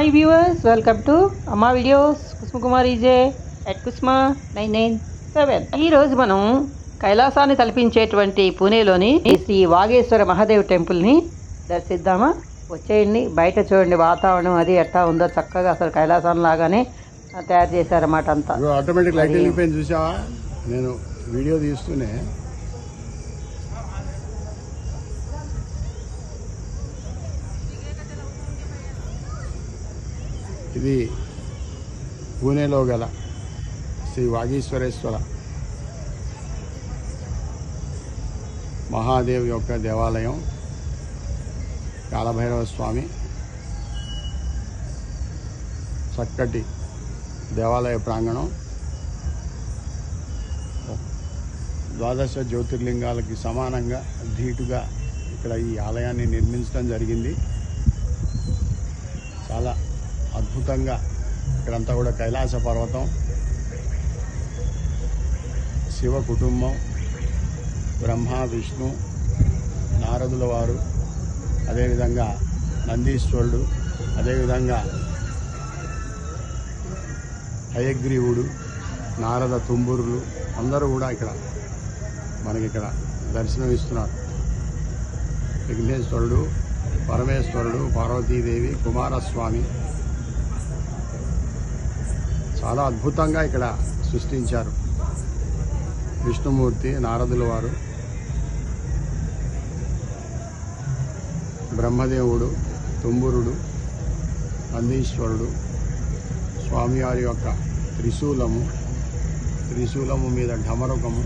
Hi viewers welcome to Amma videos Kusumakumar EJ at Kusma nine nine seven ఈరోజు మనం కైలాసాన్ని తలపించేటువంటి పూణేలోని శ్రీ వాగేశ్వర మహాదేవ్ టెంపుల్ని దర్శిద్దామా? వచ్చేయండి. బయట చూడండి వాతావరణం అది ఎట్టా ఉందో చక్కగా అసలు కైలాసం లాగానే తయారు చేశారన్నమాట అంతా. ఆటోమేటిక్ లైట్ వెళ్ళిపోయింది చూసావా? నేను వీడియో తీస్తూనే ఇది పూణేలో గల శ్రీ వాగీశ్వరేశ్వర మహాదేవ్ యొక్క దేవాలయం కాలభైరవ స్వామి చక్కటి దేవాలయ ప్రాంగణం. ద్వాదశ జ్యోతిర్లింగాలకి సమానంగా ధీటుగా ఇక్కడ ఈ ఆలయాన్ని నిర్మించడం జరిగింది. చాలా అద్భుతంగా ఇక్కడంతా కూడా కైలాస పర్వతం శివ కుటుంబం బ్రహ్మ విష్ణు నారదుల వారు అదేవిధంగా నందీశ్వరుడు అదేవిధంగా హయగ్రీవుడు నారద తుంబురులు అందరూ కూడా ఇక్కడ మనకి ఇక్కడ దర్శనం ఇస్తున్నారు విఘ్నేశ్వరుడు పరమేశ్వరుడు పార్వతీదేవి కుమారస్వామి చాలా అద్భుతంగా ఇక్కడ సృష్టించారు. విష్ణుమూర్తి నారదుల వారు బ్రహ్మదేవుడు తుంబురుడు నందీశ్వరుడు స్వామివారి యొక్క త్రిశూలము త్రిశూలము మీద ఢమరకము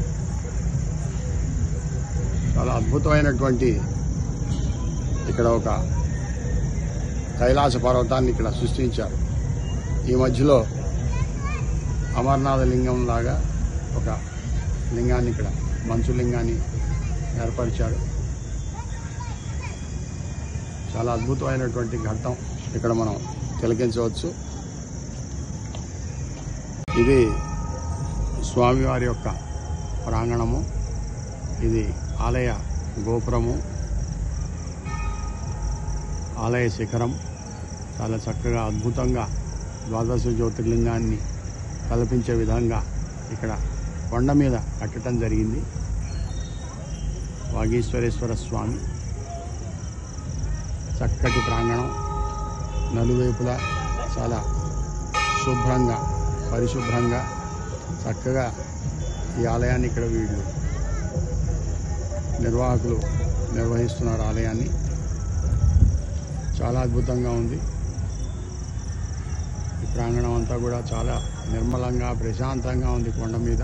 చాలా అద్భుతమైనటువంటి ఇక్కడ ఒక కైలాస పర్వతాన్ని ఇక్కడ సృష్టించారు. ఈ మధ్యలో అమర్నాథ లింగం లాగా ఒక లింగాన్ని ఇక్కడ మంచు లింగాన్ని ఏర్పరిచాడు. చాలా అద్భుతమైనటువంటి ఘట్టం ఇక్కడ మనం తిలకించవచ్చు. ఇది స్వామివారి యొక్క ప్రాంగణము. ఇది ఆలయ గోపురము. ఆలయ శిఖరం. చాలా చక్కగా అద్భుతంగా ద్వాదశ జ్యోతిర్లింగాన్ని కల్పించే విధంగా ఇక్కడ కొండ మీద కట్టడం జరిగింది. వాగీశ్వరేశ్వర స్వామి చక్కటి ప్రాంగణం. నలువైపులా చాలా శుభ్రంగా పరిశుభ్రంగా చక్కగా ఈ ఆలయాన్ని ఇక్కడ వీళ్ళు నిర్వాహకులు నిర్వహిస్తున్నారు ఆలయాన్ని. చాలా అద్భుతంగా ఉంది. ప్రాంగణం అంతా కూడా చాలా నిర్మలంగా ప్రశాంతంగా ఉంది కొండ మీద.